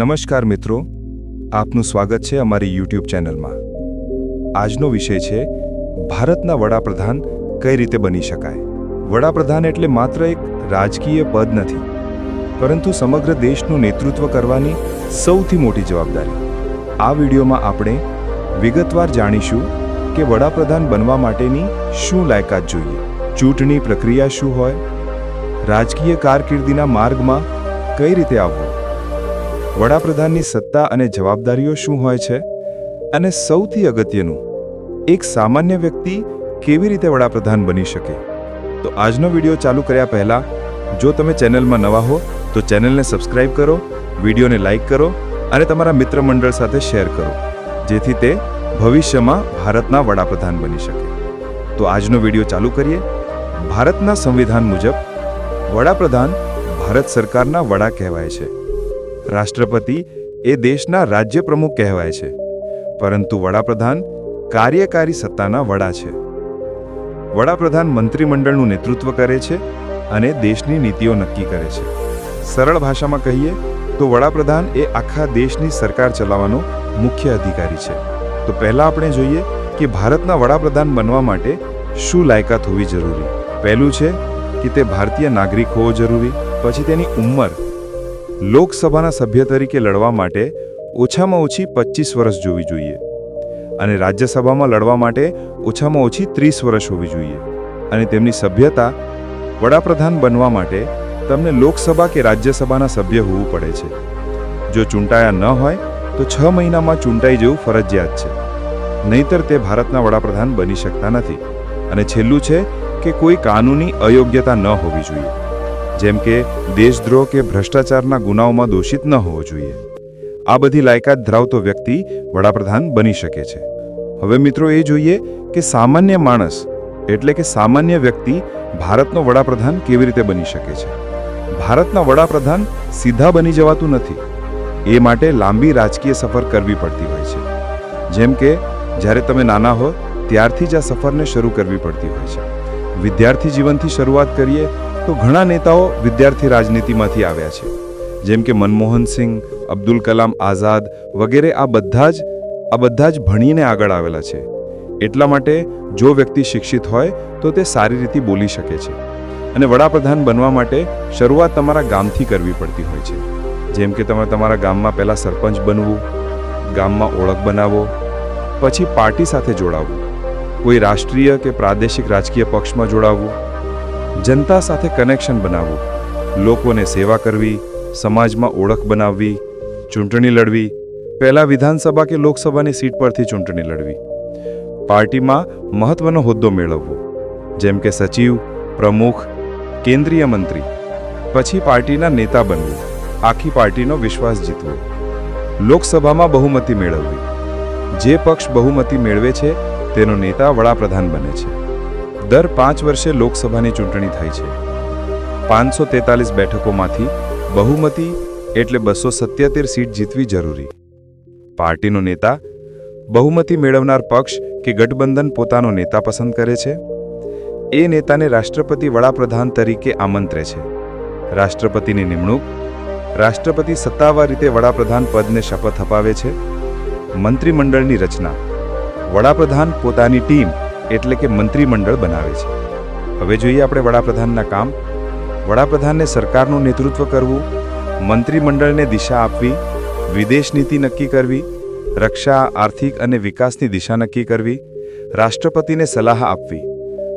નમસ્કાર મિત્રો, આપનું સ્વાગત છે અમારી યુટ્યુબ ચેનલમાં. આજનો વિષય છે, ભારતના વડાપ્રધાન કઈ રીતે બની શકાય? વડાપ્રધાન એટલે માત્ર એક રાજકીય પદ નથી, પરંતુ સમગ્ર દેશનું નેતૃત્વ કરવાની સૌથી મોટી જવાબદારી. આ વિડીયોમાં આપણે વિગતવાર જાણીશું કે વડાપ્રધાન બનવા માટેની શું લાયકાત જોઈએ, ચૂંટણી પ્રક્રિયા શું હોય, રાજકીય કારકિર્દીના માર્ગમાં કઈ રીતે આવવું વડાપ્રધાનની સત્તા અને જવાબદારીઓ શું હોય છે? અને સૌથી અગત્યનું, એક સામાન્ય વ્યક્તિ કેવી રીતે વડાપ્રધાન બની શકે? તો આજનો વીડિયો ચાલુ કર્યા પહેલાં, જો તમે ચેનલમાં નવા હો, તો ચેનલને સબસ્ક્રાઇબ કરો, વિડીયોને લાઇક કરો અને તમારા મિત્ર મંડળ સાથે શેર કરો, જેથી તે ભવિષ્યમાં ભારતના વડાપ્રધાન બની શકે. તો આજનો વીડિયો ચાલુ કરીએ. ભારતના સંવિધાન મુજબ, વડાપ્રધાન ભારત સરકારના વડા કહેવાય છે. રાષ્ટ્રપતિ એ દેશના રાજ્ય પ્રમુખ કહેવાય છે. પરંતુ વડાપ્રધાન કાર્યકારી સત્તાના વડા છે. વડાપ્રધાન મંત્રીમંડળનું નેતૃત્વ કરે છે અને દેશની નીતિઓ નક્કી કરે છે. સરળ ભાષામાં કહીએ તો વડાપ્રધાન એ આખા દેશની સરકાર ચલાવવાનો મુખ્ય અધિકારી છે. તો પહેલાં આપણે જોઈએ કે ભારતના વડાપ્રધાન બનવા માટે શું લાયકાત હોવી જરૂરી? પહેલું છે કે તે ભારતીય નાગરિક હોવો જરૂરી, પછી તેની ઉંમર લોકસભાના સભ્ય તરીકે લડવા માટે ઓછામાં ઓછી પચીસ વર્ષ જોવી જોઈએ અને રાજ્યસભામાં લડવા માટે ઓછામાં ઓછી ત્રીસ વર્ષ હોવી જોઈએ અને તેમની સભ્યતા વડાપ્રધાન બનવા માટે તમને લોકસભા કે રાજ્યસભાના સભ્ય હોવું પડે છે. જો ચૂંટાયા ન હોય, તો છ મહિનામાં ચૂંટાઈ જવું ફરજિયાત છે. નહીતર તે ભારતના વડાપ્રધાન બની શકતા નથી. અને છેલ્લું છે કે કોઈ કાનૂની અયોગ્યતા ન હોવી જોઈએ. જેમ કે દેશદ્રોહ કે ભ્રષ્ટાચારના ગુનાઓમાં દોષિત ન હોવો જોઈએ. આ બધી લાયકાત ધરાવતો વ્યક્તિ વડાપ્રધાન બની શકે છે. હવે મિત્રો એ જોઈએ કે સામાન્ય માણસ, એટલે કે સામાન્ય વ્યક્તિ, ભારતનો વડાપ્રધાન કેવી રીતે બની શકે છે? ભારતના વડાપ્રધાન સીધા બની જવાતું નથી. એ માટે લાંબી રાજકીય સફર કરવી પડતી હોય છે. જેમ કે, જ્યારે તમે નાના હો, ત્યારથી જ આ સફરને શરૂ કરવી પડતી હોય છે. વિદ્યાર્થી જીવનથી શરૂઆત કરીએ તો ઘણા નેતાઓ વિદ્યાર્થી રાજનીતિમાંથી આવ્યા છે. જેમ કે મનમોહન સિંહ અબ્દુલ કલામ આઝાદ વગેરે આ બધા જ, આ બધા જ ભણીને આગળ આવેલા છે. એટલા માટે જો વ્યક્તિ શિક્ષિત હોય, તો તે સારી રીતે બોલી શકે છે. અને વડાપ્રધાન બનવા માટે શરૂઆત તમારા ગામથી કરવી પડતી હોય છે. જેમ કે તમે તમારા ગામમાં પહેલાં સરપંચ બનવું, ગામમાં ઓળખ બનાવો, પછી પાર્ટી સાથે જોડાવવું કોઈ રાષ્ટ્રીય કે પ્રાદેશિક રાજકીય પક્ષમાં જોડાવવું જનતા સાથે કનેક્શન બનાવવું, લોકોને સેવા કરવી, સમાજમાં ઓળખ બનાવવી, ચૂંટણી લડવી, પહેલાં વિધાનસભા કે લોકસભાની સીટ પરથી ચૂંટણી લડવી. પાર્ટીમાં મહત્વનો હોદ્દો મેળવવો, જેમ કે સચિવ, પ્રમુખ, કેન્દ્રીય મંત્રી, પછી પાર્ટીના નેતા બનવું, આખી પાર્ટીનો વિશ્વાસ જીતવો. લોકસભામાં બહુમતી મેળવવી, જે પક્ષ બહુમતી મેળવે છે, તેનો નેતા વડાપ્રધાન બને છે. દર પાંચ વર્ષે લોકસભાની ચૂંટણી થાય છે. પાંચસો તેતાલીસ બેઠકોમાંથી બહુમતી એટલે બસો સત્યોતેર સીટ જીતવી જરૂરી. પાર્ટીનો નેતા બહુમતી મેળવનાર પક્ષ કે ગઠબંધન પોતાનો નેતા પસંદ કરે છે? એ નેતાને રાષ્ટ્રપતિ વડાપ્રધાન તરીકે આમંત્રે છે. રાષ્ટ્રપતિની નિમણૂક રાષ્ટ્રપતિ સત્તાવાર રીતે વડાપ્રધાન પદને શપથ અપાવે છે. મંત્રીમંડળની રચના વડાપ્રધાન પોતાની ટીમ એટલે કે મંત્રીમંડળ બનાવે છે. હવે જોઈએ આપણે વડાપ્રધાનના કામ. વડાપ્રધાનને સરકારનું નેતૃત્વ કરવું, મંત્રીમંડળને દિશા આપવી, વિદેશ નીતિ નક્કી કરવી, રક્ષા, આર્થિક અને વિકાસની દિશા નક્કી કરવી, રાષ્ટ્રપતિને સલાહ આપવી,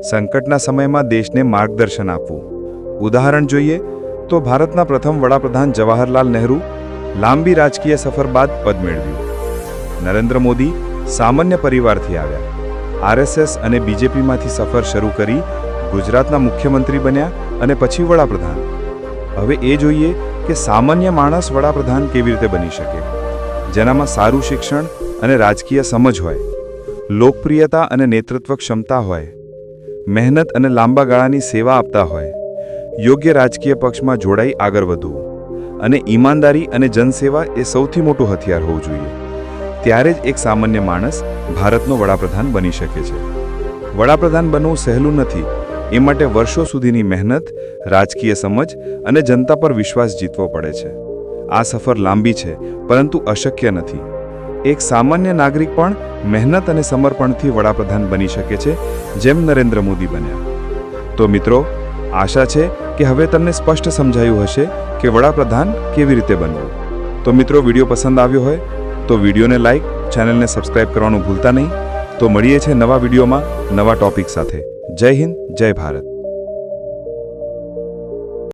સંકટના સમયમાં દેશને માર્ગદર્શન આપવું. ઉદાહરણ જોઈએ તો ભારતના પ્રથમ વડાપ્રધાન જવાહરલાલ નહેરુ લાંબી રાજકીય સફર બાદ પદ મેળવ્યું. નરેન્દ્ર મોદી સામાન્ય પરિવારથી આવ્યા. આરએસએસ અને બીજેપીમાંથી સફર શરૂ કરી ગુજરાતના મુખ્યમંત્રી બન્યા અને પછી વડાપ્રધાન. હવે એ જોઈએ કે સામાન્ય માણસ વડાપ્રધાન કેવી રીતે બની શકે. જેનામાં સારું શિક્ષણ અને રાજકીય સમજ હોય, લોકપ્રિયતા અને નેતૃત્વ ક્ષમતા હોય, મહેનત અને લાંબા ગાળાની સેવા આપતા હોય, યોગ્ય રાજકીય પક્ષમાં જોડાઈ આગળ વધવું અને ઈમાનદારી અને જનસેવા એ સૌથી મોટું હથિયાર હોવું જોઈએ. ત્યારે જ એક સામાન્ય માણસ ભારતનો વડાપ્રધાન બની શકે છે. વડાપ્રધાન બનવું સહેલું નથી. એ માટે વર્ષો સુધીની મહેનત, રાજકીય સમજ અને જનતા પર વિશ્વાસ જીતવો પડે છે. આ સફર લાંબી છે, પરંતુ અશક્ય નથી. એક સામાન્ય નાગરિક પણ મહેનત અને સમર્પણથી વડાપ્રધાન બની શકે છે, જેમ નરેન્દ્ર મોદી બન્યા. તો મિત્રો, આશા છે કે હવે તમને સ્પષ્ટ સમજાયું હશે કે વડાપ્રધાન કેવી રીતે બનવું. તો મિત્રો, વીડિયો પસંદ આવ્યો હોય તો વિડીયોને લાઈક, ચેનલને સબસ્ક્રાઇબ કરવાનું ભૂલતા નહીં. તો મળીએ છીએ નવા વિડીયોમાં નવા ટોપિક સાથે. જય હિન્દ, જય ભારત.